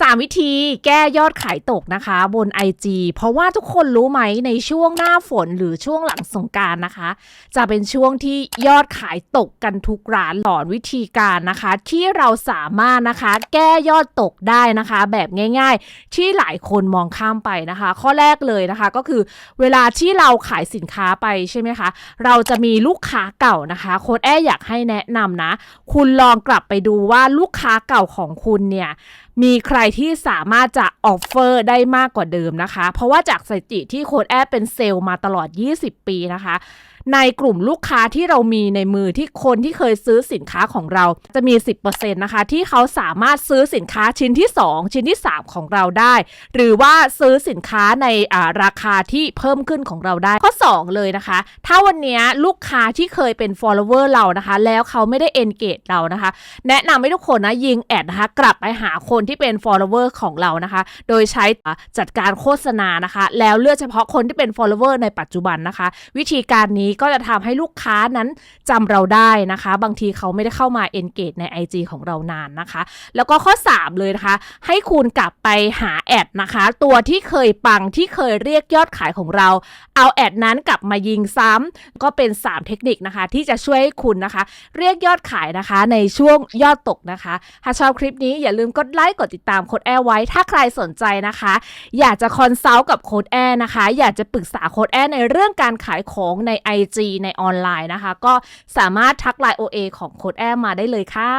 3 วิธีแก้ยอดขายตกนะคะบน IG เพราะว่าทุกคนรู้ไหมในช่วงหน้าฝนหรือช่วงหลังสงการนะคะ จะเป็นช่วงที่ยอดขายตกกันทุกร้านหลอนวิธีการนะคะ ที่เราสามารถนะคะแก้ยอดตกได้นะคะ แบบง่าย ๆ ที่หลายคนมองข้ามไปนะคะ ข้อแรกเลยนะคะก็คือเวลาที่เราขายสินค้าไปใช่ไหมคะ เราจะมีลูกค้าเก่านะคะโค้ดแออยากให้แนะนำนะ คุณลองกลับไปดูว่าลูกค้าเก่าของคุณเนี่ยมีใครที่สามารถจะออฟเฟอร์ได้มากกว่าเดิมนะคะ เพราะว่าจากสถิติที่โค้ดแอดเป็นเซลล์มาตลอด 20 ปีนะคะ ในกลุ่มลูกค้าที่เรามีในมือที่คนที่เคยซื้อสินค้าของเราจะมี 10%นะคะที่เขาสามารถซื้อสินค้าชิ้นที่ 2 ชิ้นที่ 3 ของเราได้ หรือว่าซื้อสินค้าในาราคาที่เพิ่มขึ้นของเราได้ข้อ 2 เลยนะคะ ถ้าวันนี้ลูกค้าที่เคยเป็น follower เรานะคะ แล้วเขาไม่ได้ engage เรานะคะ แนะนำให้ทุกคนนะยิงแอดนะคะ กลับไปหาคนที่เป็น follower ของเรานะคะ โดยใช้จัดการโฆษณานะคะ แล้วเลือกเฉพาะคนที่เป็น follower ในปัจจุบันนะคะ วิธีการนี้ก็จะทำให้ลูกค้านั้นจำเราได้นะคะ บางทีเขาไม่ได้เข้ามา engage ใน IG ของเรานานนะคะ แล้วก็ข้อ 3 เลยนะคะ ให้คุณกลับไปหาแอดนะคะ ตัวที่เคยปังที่เคยเรียกยอดขายของเรา เอาแอดนั้นกลับมายิงซ้ำก็เป็น 3 เทคนิคนะคะ ที่จะช่วยให้คุณนะคะ เรียกยอดขายนะคะ ในช่วงยอดตกนะคะ ถ้าชอบคลิปนี้อย่าลืมกดไลค์กดติดตามโค้ดแอร์ไว้ ถ้าใครสนใจนะคะ อยากจะคอนซัลท์กับโค้ดแอร์นะคะ อยากจะปรึกษาโค้ดแอร์ในเรื่องการขายของใน IG ในออนไลน์นะคะ ก็สามารถทักไลน์ OA ของโค้ดแอมมาได้เลยค่ะ